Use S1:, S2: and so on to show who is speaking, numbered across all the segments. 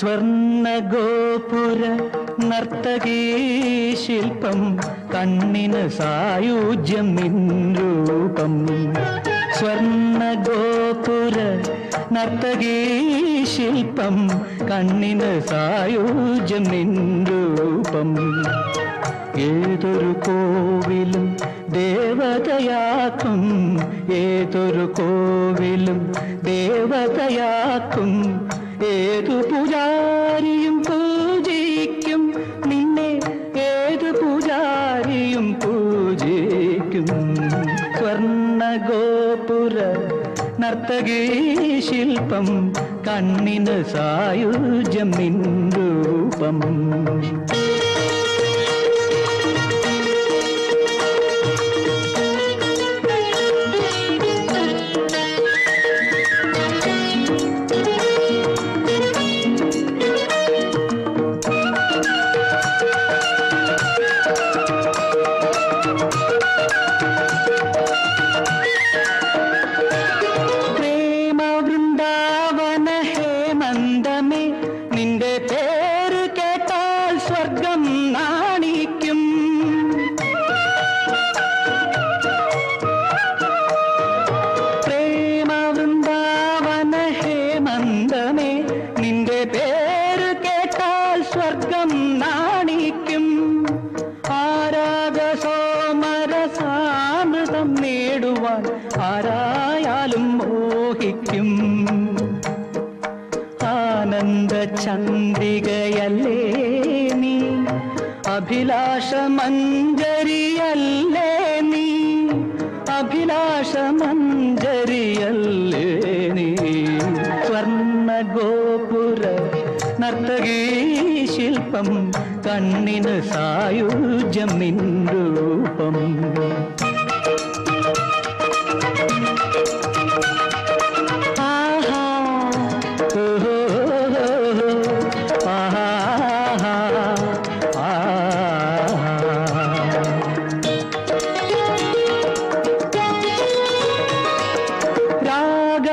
S1: സ്വർണ ഗോപുര നർത്തകീ ശില്പം കണ്ണിന് സായുജ്യം നിൻരൂപം രൂപം സ്വർണ ഗോപുര നർത്തകീ ശില്പം കണ്ണിന് സായുജ്യം നിൻരൂപം ഏതൊരു കോവിലും ദേവതയാക്കും ഏതൊരു കോവിലും ദേവതയാക്കും ഏതു പൂജാരിയും നർത്തകീ ശില്പം കണ്ണിന് സായുജ്യം നിൻ രൂപം ഹേമന്തമേ നിന്റെ പേര് കേട്ടാൽ സ്വർഗം നാണിക്കും. ആരാഗ സോമരസാമൃതം നേടുവാൻ ആരായാലും മോഹിക്കും. ആനന്ദ ചന്ദ്രികയല്ലേ നീ? അഭിലാഷ മഞ്ജരിയല്ലേ നീ? അഭിലാഷ മഞ്ജരിയല്ലേ നർത്തകീ ശില്പം കണ്ണിന് സായുജ്യം നിൻ രൂപം. ആഹാ ഓഹോ ആഹാ ആഹാ.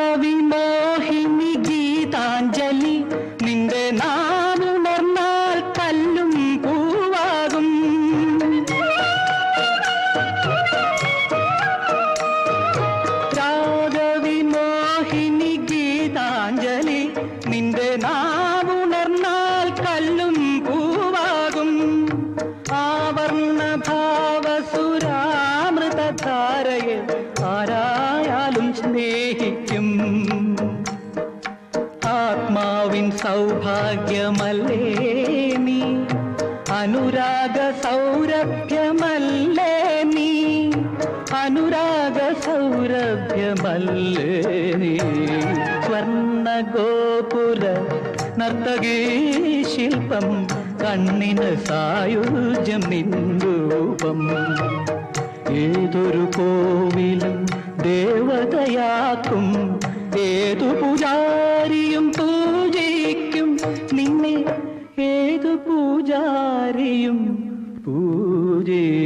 S1: രാഗവിമോഹിനി ഗീതാഞ്ജലി നിന്റെ നാവുണർന്നാൽ കല്ലും പൂവാകും. ആവർണ ഭാവസുരാമൃതധാരയെ ആരായാലും സ്നേഹിക്കും. ആത്മാവിൻ സൗഭാഗ്യമല്ലേ നീ? അനുരാഗ സൗരഭ്യമല്ലേ നീ? അനുരാഗ സൗരഭ്യമല്ലേ നീ? സ്വർണ ഗോപുര നർത്തകീ ശില്പം കണ്ണിന് സായുജ്യം ഏതൊരു കോവിലും ദേവതയാക്കും ഏതു പൂജാരിയും പൂജയിക്കും. നിന്നെ ഏതു പൂജാരിയും പൂജയിക്കും.